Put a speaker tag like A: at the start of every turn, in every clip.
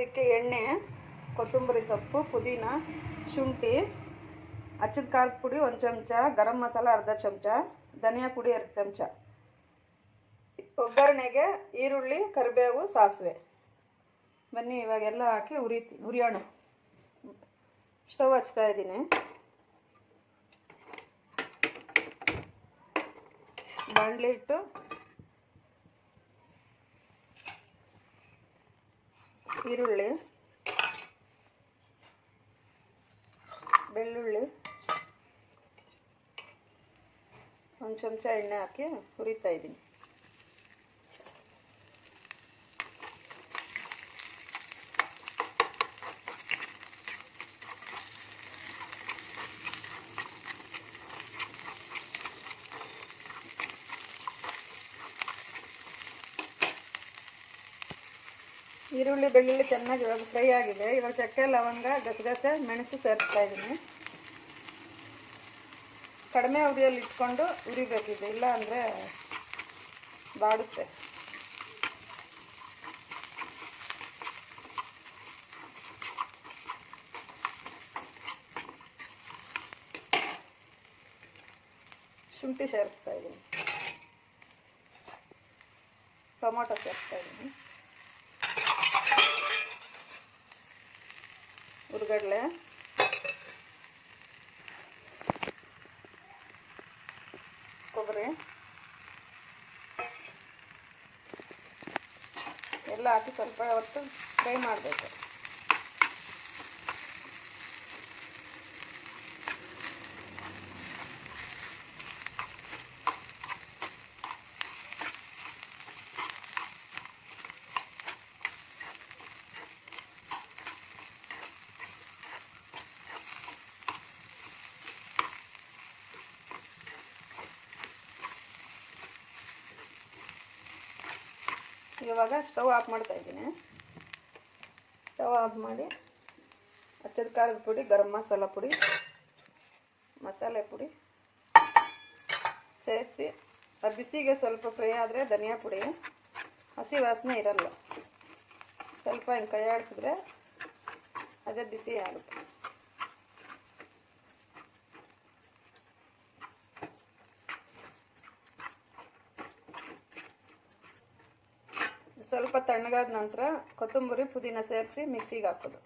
A: ಮಾಡೋದಕ್ಕೆ ಎಣ್ಣೆ, ಕೊತ್ತಂಬರಿ ಸೊಪ್ಪು, ಪುದೀನ, ಶುಂಠಿ ಅಚ್ಚದ ಖಾರದ ಪುಡಿ ಒಂದು ಚಮಚ, ಗರಂ ಮಸಾಲ ಅರ್ಧ ಚಮಚ, ಧನಿಯಾ ಪುಡಿ ಎರಡು ಚಮಚ. ಒಗ್ಗರಣೆಗೆ ಈರುಳ್ಳಿ, ಕರಿಬೇವು, ಸಾಸಿವೆ. ಬನ್ನಿ, ಇವಾಗೆಲ್ಲ ಹಾಕಿ ಉರಿತಿ ಉರಿಯೋಣ ಸ್ಟವ್ ಹಚ್ತಾ ಇದ್ದೀನಿ. ಬಾಣಲಿ ಇಟ್ಟು ಈರುಳ್ಳಿ ಬೆಳ್ಳುಳ್ಳಿ ಒಂದು ಚಮಚ ಎಣ್ಣೆ ಹಾಕಿ ಹುರಿತಾ ಇದ್ದೀನಿ ಈರುಳ್ಳಿ ಬೆಳ್ಳುಳ್ಳಿ ಚೆನ್ನಾಗಿ ಇವಾಗ ಫ್ರೈ ಆಗಿದೆ. ಇವಾಗ ಚಕ್ಕೆ, ಲವಂಗ ಗಸಗಸೆ ಮೆಣಸು ಸೇರಿಸ್ತಾ ಇದ್ದೀನಿ ಕಡಿಮೆ ಅವಧಿಯಲ್ಲಿ ಇಟ್ಕೊಂಡು ಉರಿಬೇಕಿದೆ ಇಲ್ಲ ಅಂದರೆ ಬಾಡುತ್ತೆ. ಶುಂಠಿ ಸೇರಿಸ್ತಾ ಇದ್ದೀನಿ ಟೊಮೊಟೊ ಸೇರಿಸ್ತಾ ಇದ್ದೀನಿ ಹುರ್ಗಡ್ಲೆ. ಕೊಬ್ಬರಿ. ಎಲ್ಲ ಹಾಕಿ ಸ್ವಲ್ಪ ಹೊತ್ತು ಫ್ರೈ ಮಾಡಬೇಕು. ಇವಾಗ ಸ್ಟವ್ ಆಫ್ ಮಾಡ್ತಾ ಇದ್ದೀನಿ. ಸ್ಟವ್ ಆಫ್ ಮಾಡಿ ಹಚ್ಚದ ಖಾರದ ಪುಡಿ, ಗರಂ ಮಸಾಲ ಪುಡಿ, ಮಸಾಲೆ ಪುಡಿ ಸೇರಿಸಿ. ಆ ಬಿಸಿಗೆ ಸ್ವಲ್ಪ ಫ್ರೈ ಆದರೆ ಧನಿಯಾ ಪುಡಿ, ಹಸಿ ವಾಸನೆ ಇರಲ್ಲ. ಸ್ವಲ್ಪ ಹಿಂಗೆ ಕೈ ಆಡಿಸಿದ್ರೆ ಅದೇ ಬಿಸಿ ಆಗುತ್ತೆ. ಸ್ವಲ್ಪ ತಣ್ಣಗಾದ ನಂತರ ಕೊತ್ತಂಬರಿ ಪುದೀನ ಸೇರಿಸಿ ಮಿಕ್ಸಿಗೆ ಹಾಕೋದು.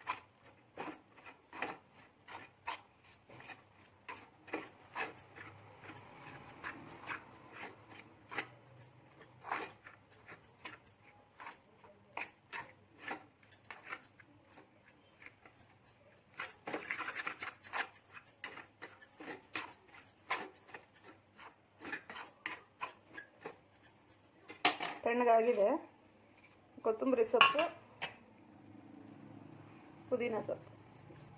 A: ತಣ್ಣಗಾಗಿದೆ. ಕೊತ್ತಂಬರಿ ಸೊಪ್ಪು, ಪುದೀನ ಸೊಪ್ಪು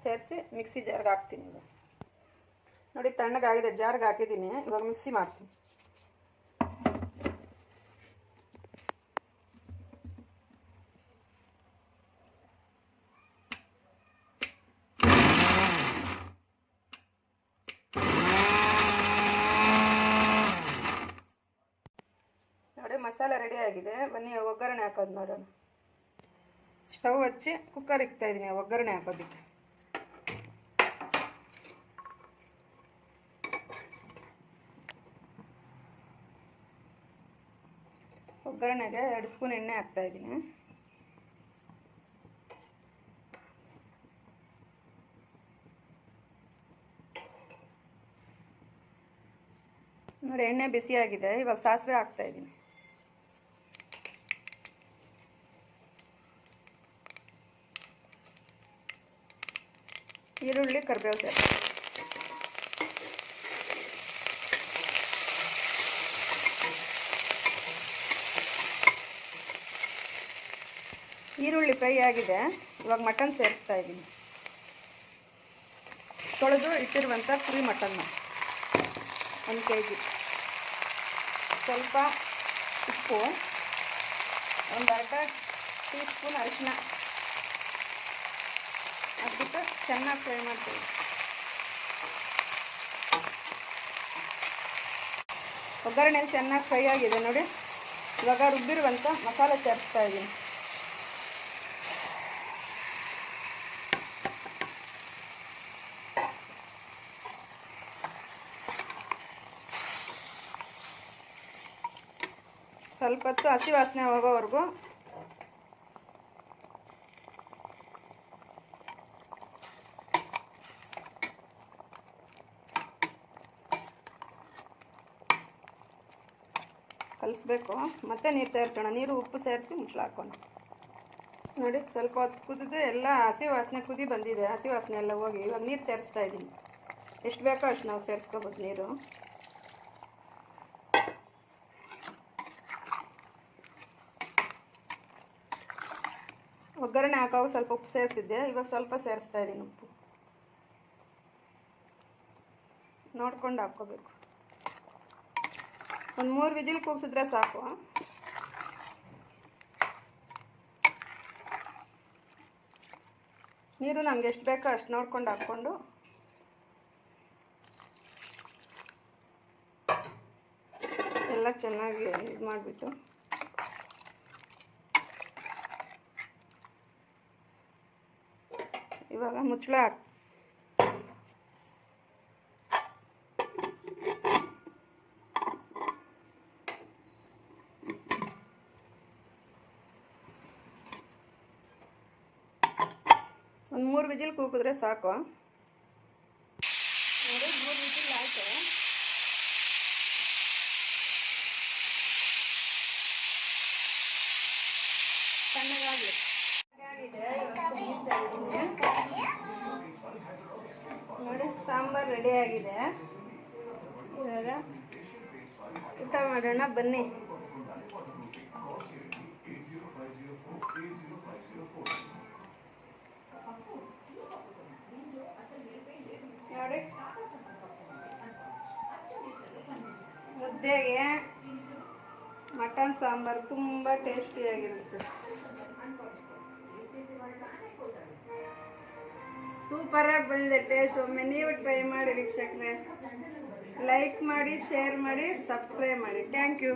A: ಸೇರಿಸಿ ಮಿಕ್ಸಿ ಜಾರ್ಗೆ ಹಾಕ್ತೀನಿ ನೋಡಿ ತಣ್ಣಗಾಗಿದೆ, ಜಾರ್ಗೆ ಹಾಕಿದ್ದೀನಿ. ಇವಾಗ ಮಿಕ್ಸಿ ಮಾಡ್ತೀನಿ ನೋಡಿ ಮಸಾಲೆ ರೆಡಿ ಆಗಿದೆ. ಬನ್ನಿ, ಒಗ್ಗರಣೆ ಹಾಕೋದು ನೋಡೋಣ. ಸ್ಟವ್ ಹಚ್ಚಿ ಕುಕ್ಕರ್ ಇಕ್ತಾ ಇದ್ದೀನಿ ಒಗ್ಗರಣೆ ಹಾಕೋದಕ್ಕೆ. ಒಗ್ಗರಣೆಗೆ ಎರಡು ಸ್ಪೂನ್ ಎಣ್ಣೆ ಹಾಕ್ತಾ ಇದ್ದೀನಿ ನೋಡಿ, ಎಣ್ಣೆ ಬಿಸಿಯಾಗಿದೆ, ಇವಾಗ ಸಾಸಿವೆ ಹಾಕ್ತಾ ಇದ್ದೀನಿ ಈರುಳ್ಳಿ ಕರಿಬೇವು ಸೇರಿ ಈರುಳ್ಳಿ ಫ್ರೈ ಆಗಿದೆ. ಇವಾಗ ಮಟನ್ ಸೇರಿಸ್ತಾ ಇದ್ದೀನಿ. ತೊಳೆದು ಇಟ್ಟಿರುವಂಥ ಫ್ರೀ ಮಟನ್ನ. ಒಂದು ಕೆ ಜಿ ಸ್ವಲ್ಪ ಉಪ್ಪು. ಒಂದು ಅರ್ಧ ಟೀ ಸ್ಪೂನ್ ಅರಿಶಿನ ಹಾಕ್ಬಿಟ್ಟು ಚೆನ್ನಾಗಿ ಫ್ರೈ ಮಾಡ್ತೀವಿ. ಒಗ್ಗರಣೆ ಚೆನ್ನಾಗಿ ಫ್ರೈ ಆಗಿದೆ ನೋಡಿ. ಇವಾಗ ರುಬ್ಬಿರುವಂಥ ಮಸಾಲೆ ಸೇರಿಸ್ತಾ ಇದ್ದೀನಿ. ಸ್ವಲ್ಪ ಹೊತ್ತು ಹಸಿ ವಾಸನೆ ಹೋಗೋವರೆಗೂ ಕಲಿಸ್ಬೇಕು. ಮತ್ತೆ ನೀರು ಸೇರಿಸೋಣ. ನೀರು ಉಪ್ಪು ಸೇರಿಸಿ ಮುಚ್ಚಳ ಹಾಕೋಣ. ನೋಡಿ, ಸ್ವಲ್ಪ ಹೊತ್ತು ಕುದಿದು ಎಲ್ಲ ಹಸಿ ವಾಸನೆ ಕುದಿ ಬಂದಿದೆ. ಹಸಿ ವಾಸನೆ ಎಲ್ಲ ಹೋಗಿ ಇವಾಗ ನೀರು ಸೇರಿಸ್ತಾ ಇದ್ದೀನಿ. ಎಷ್ಟು ಬೇಕೋ ಅಷ್ಟು ನಾವು ಸೇರಿಸ್ಕೋಬೋದು ನೀರು. ಒಗ್ಗರಣೆ ಹಾಕೋ ಸ್ವಲ್ಪ ಉಪ್ಪು ಸೇರಿಸಿದ್ದೆ. ಇವಾಗ ಸ್ವಲ್ಪ ಸೇರಿಸ್ತಾ ಇದ್ದೀನಿ ಉಪ್ಪು. ನೋಡ್ಕೊಂಡು ಹಾಕ್ಕೋಬೇಕು. ಒಂದು ಮೂರು ವಿಜಿಲ್ ಕೂಗಿಸಿದ್ರೆ ಸಾಕು. ನೀರು ನಮ್ಗೆ ಎಷ್ಟು ಬೇಕೋ ಅಷ್ಟು ನೋಡ್ಕೊಂಡು ಹಾಕ್ಕೊಂಡು. ಎಲ್ಲ ಚೆನ್ನಾಗಿ ಇದು ಮಾಡಿಬಿಟ್ಟು. ಇವಾಗ ಮುಚ್ಚಳ ಹಾಕ್ ಒಂದು ಮೂರು ವಿಜಿಲ್ ಕೂಗಿದ್ರೆ ಸಾಕು. ನೋಡಿ ಮೂರು ವಿಜಿಲ್ ಆಯಿತು. ನೋಡಿ ಸಾಂಬಾರು ರೆಡಿ ಆಗಿದೆ. ಇವಾಗ ಊಟ ಮಾಡೋಣ ಬನ್ನಿ ನೋಡಿ ಮುದ್ದೆಗೆ ಮಟನ್ ಸಾಂಬಾರು ತುಂಬ ಟೇಸ್ಟಿಯಾಗಿರುತ್ತೆ. ಸೂಪರಾಗಿ ಬಂದಿದೆ ಟೇಸ್ಟ್. ಒಮ್ಮೆ ನೀವು ಟ್ರೈ ಮಾಡಿ ವೀಕ್ಷಕರೇ. ಲೈಕ್ ಮಾಡಿ, ಶೇರ್ ಮಾಡಿ, ಸಬ್ಸ್ಕ್ರೈಬ್ ಮಾಡಿ. Thank you.